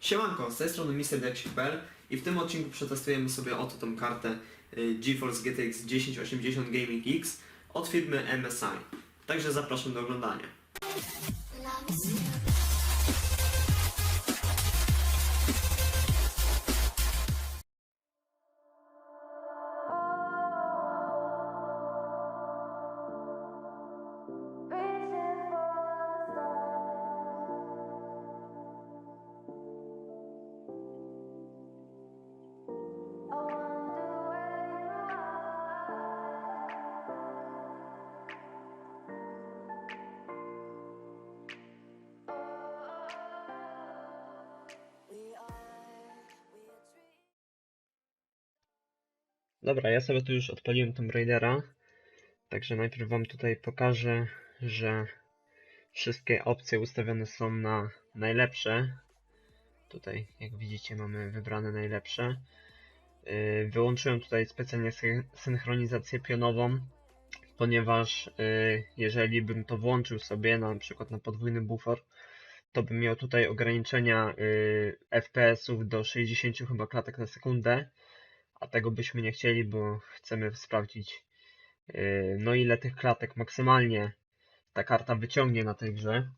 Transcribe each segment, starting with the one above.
Siemanko, z tej strony MrDexik.pl i w tym odcinku przetestujemy sobie oto tą kartę y, GeForce GTX 1080 Gaming X od firmy MSI. Także zapraszam do oglądania. Dobra, ja sobie tu już odpaliłem Tomb Raidera, także najpierw wam tutaj pokażę, że wszystkie opcje ustawione są na najlepsze. Tutaj, jak widzicie, mamy wybrane najlepsze. Yy, Wyłączyłem tutaj specjalnie syn- synchronizację pionową, ponieważ yy, jeżeli bym to włączył sobie, na przykład na podwójny bufor, to bym miał tutaj ograniczenia yy, FPS-ów do 60 chyba klatek na sekundę, a tego byśmy nie chcieli, bo chcemy sprawdzić yy, no ile tych klatek maksymalnie ta karta wyciągnie na tej grze.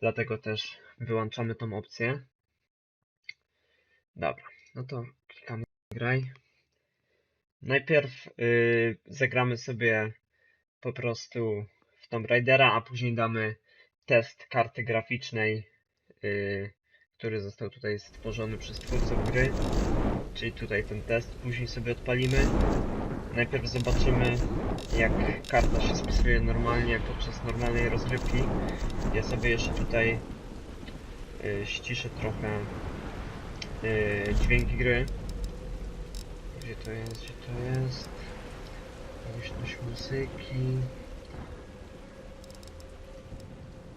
Dlatego też wyłączamy tą opcję. Dobra, no to klikamy graj. Najpierw yy, zagramy sobie po prostu w Tomb Raidera, a później damy test karty graficznej, yy, który został tutaj stworzony przez twórców gry. Czyli tutaj ten test, później sobie odpalimy. Najpierw zobaczymy jak karta się spisuje normalnie podczas normalnej rozgrywki. Ja sobie jeszcze tutaj y, ściszę trochę y, dźwięki gry. Gdzie to jest, gdzie to jest? Głośność muzyki.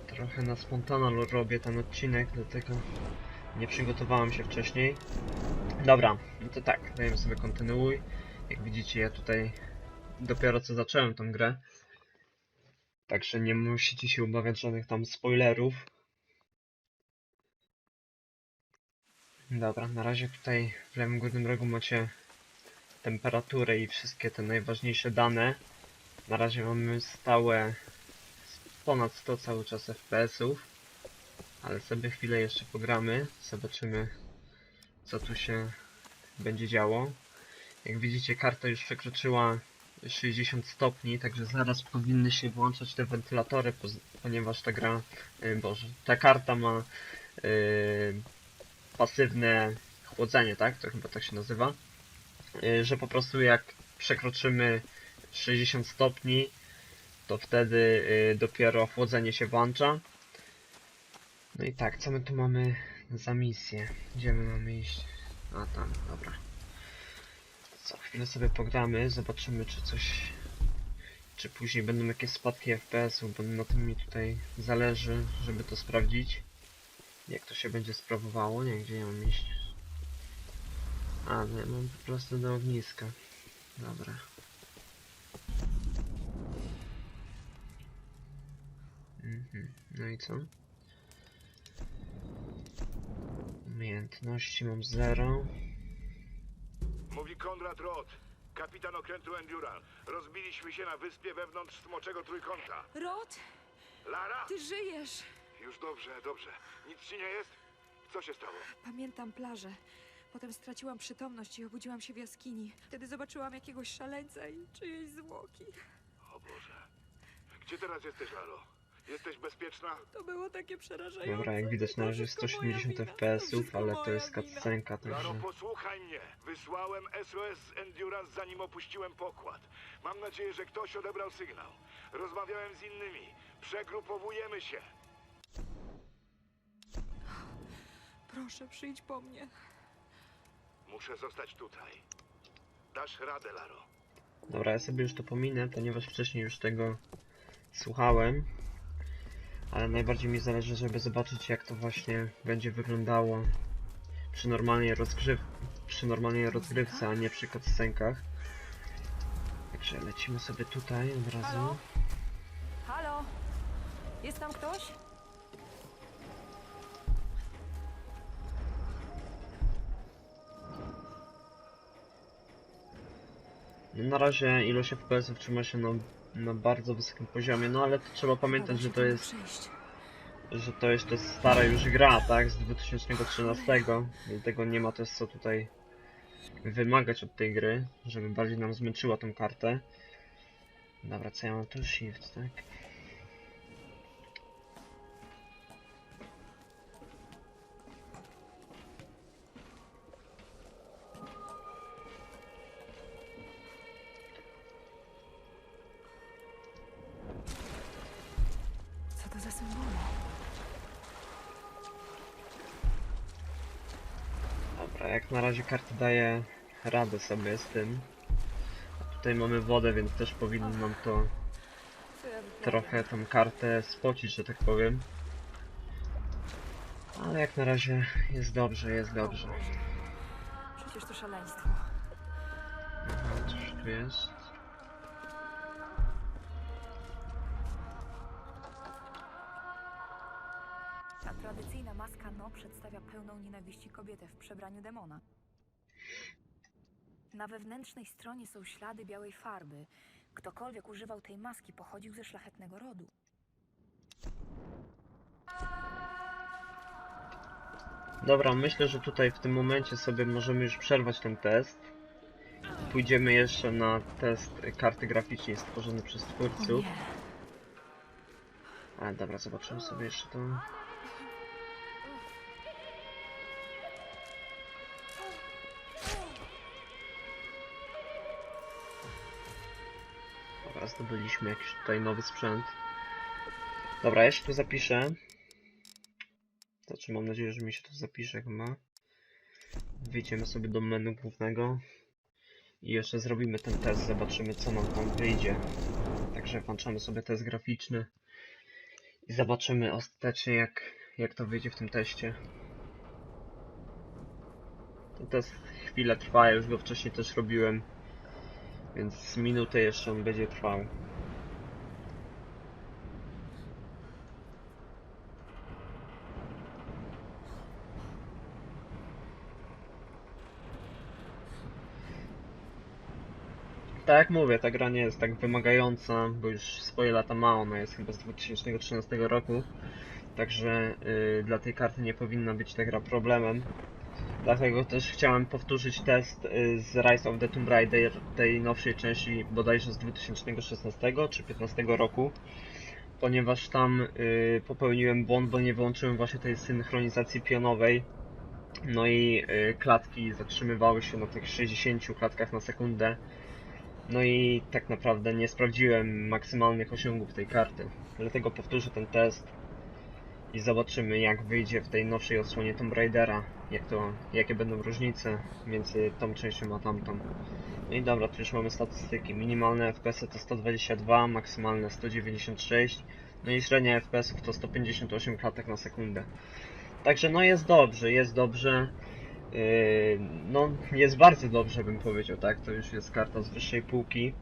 Trochę na spontana robię ten odcinek, dlatego nie przygotowałem się wcześniej. Dobra, no to tak, dajemy sobie kontynuuj. Jak widzicie, ja tutaj dopiero co zacząłem tą grę. Także nie musicie się obawiać żadnych tam spoilerów. Dobra, na razie tutaj w lewym górnym rogu macie temperaturę i wszystkie te najważniejsze dane. Na razie mamy stałe ponad 100 cały czas FPS-ów. Ale sobie chwilę jeszcze pogramy. Zobaczymy co tu się będzie działo. Jak widzicie karta już przekroczyła 60 stopni, także zaraz powinny się włączać te wentylatory, ponieważ ta gra, y, boże, ta karta ma y, pasywne chłodzenie, tak? To chyba tak się nazywa. Y, że po prostu jak przekroczymy 60 stopni, to wtedy y, dopiero chłodzenie się włącza. No i tak, co my tu mamy za misję? Gdzie my mamy iść? A tam, dobra. Za chwilę sobie pogramy, zobaczymy czy coś... Czy później będą jakieś spadki FPS-u, bo na tym mi tutaj zależy, żeby to sprawdzić. Jak to się będzie sprawowało, nie gdzie ja mam iść. A, nie, mam po prostu do ogniska. Dobra. Mhm, no i co? Umiejętności mam 0. Mówi Konrad Roth, kapitan okrętu Enduran. Rozbiliśmy się na wyspie wewnątrz Smoczego Trójkąta. Rod, Lara! ty żyjesz! Już dobrze, dobrze. Nic ci nie jest? Co się stało? Pamiętam plażę. Potem straciłam przytomność i obudziłam się w jaskini. Wtedy zobaczyłam jakiegoś szaleńca i czyjeś zwłoki. O Boże. Gdzie teraz jesteś, Laro? Jesteś bezpieczna? To było takie przerażające. Dobra, jak widać na razie wszystko 170 moja wina. FPS-ów, ale to jest cutscenka, Laro, także... posłuchaj mnie. Wysłałem SOS z Endurance zanim opuściłem pokład. Mam nadzieję, że ktoś odebrał sygnał. Rozmawiałem z innymi. Przegrupowujemy się. Proszę, przyjdź po mnie. Muszę zostać tutaj. Dasz radę, Laro. Dobra, ja sobie już to pominę, ponieważ wcześniej już tego słuchałem ale najbardziej mi zależy, żeby zobaczyć jak to właśnie będzie wyglądało przy normalnej, rozgrzyw przy normalnej rozgrywce, a nie przy cutscenkach. Także lecimy sobie tutaj od razu. Halo? Halo? Jest tam ktoś? No na razie ilość FPS-ów trzyma się na na bardzo wysokim poziomie, no ale to trzeba pamiętać, że to jest że to jeszcze stara już gra, tak, z 2013, dlatego nie ma też co tutaj wymagać od tej gry, żeby bardziej nam zmęczyła tą kartę. Dobra, co ja mam tu? Shift, tak? Jak na razie karta daje radę sobie z tym. A tutaj mamy wodę, więc też powinno nam to trochę tą kartę spocić, że tak powiem. Ale jak na razie jest dobrze, jest dobrze. Przecież to szaleństwo. Aha, coś tu jest. Tradycyjna maska No przedstawia pełną nienawiści kobietę w przebraniu demona. Na wewnętrznej stronie są ślady białej farby. Ktokolwiek używał tej maski pochodził ze szlachetnego rodu. Dobra, myślę, że tutaj w tym momencie sobie możemy już przerwać ten test. Pójdziemy jeszcze na test karty graficznej stworzony przez twórców. dobra, zobaczymy sobie jeszcze to. Zdobyliśmy jakiś tutaj nowy sprzęt. Dobra, ja się tu zapiszę. Znaczy, mam nadzieję, że mi się to zapisze, jak ma. Wejdziemy sobie do menu głównego. I jeszcze zrobimy ten test, zobaczymy co nam tam wyjdzie. Także włączamy sobie test graficzny. I zobaczymy ostatecznie jak, jak to wyjdzie w tym teście. Ten test chwilę trwa, ja już go wcześniej też robiłem. Więc minutę jeszcze on będzie trwał. Tak jak mówię, ta gra nie jest tak wymagająca, bo już swoje lata ma, ona jest chyba z 2013 roku. Także y, dla tej karty nie powinna być ta gra problemem. Dlatego też chciałem powtórzyć test y, z Rise of the Tomb Raider, tej nowszej części bodajże z 2016 czy 2015 roku. Ponieważ tam y, popełniłem błąd, bo nie wyłączyłem właśnie tej synchronizacji pionowej. No i y, klatki zatrzymywały się na tych 60 klatkach na sekundę. No i tak naprawdę nie sprawdziłem maksymalnych osiągów tej karty. Dlatego powtórzę ten test i zobaczymy jak wyjdzie w tej nowszej odsłonie Tomb Raidera. Jak to, jakie będą różnice między tą częścią a tamtą. No i dobra, tu już mamy statystyki. Minimalne FPS to 122, maksymalne 196, no i średnia FPS to 158 klatek na sekundę. Także no jest dobrze, jest dobrze. Yy, no, jest bardzo dobrze, bym powiedział, tak? To już jest karta z wyższej półki,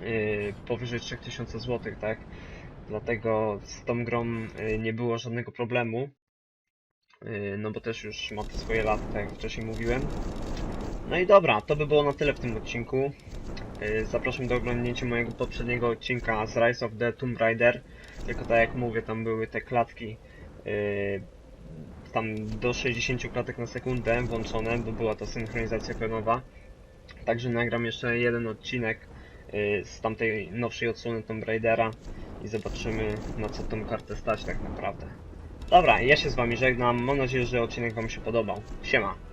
yy, powyżej 3000 zł, tak? Dlatego z tą grą yy, nie było żadnego problemu. Yy, no bo też już ma te swoje lata, tak jak wcześniej mówiłem. No i dobra, to by było na tyle w tym odcinku. Yy, Zapraszam do oglądnięcia mojego poprzedniego odcinka z Rise of the Tomb Raider. Tylko tak jak mówię, tam były te klatki tam do 60 klatek na sekundę włączone, bo była ta synchronizacja pionowa. Także nagram jeszcze jeden odcinek z tamtej nowszej odsłony Tomb Raidera i zobaczymy na co tą kartę stać tak naprawdę. Dobra, ja się z wami żegnam. Mam nadzieję, że odcinek wam się podobał. Siema.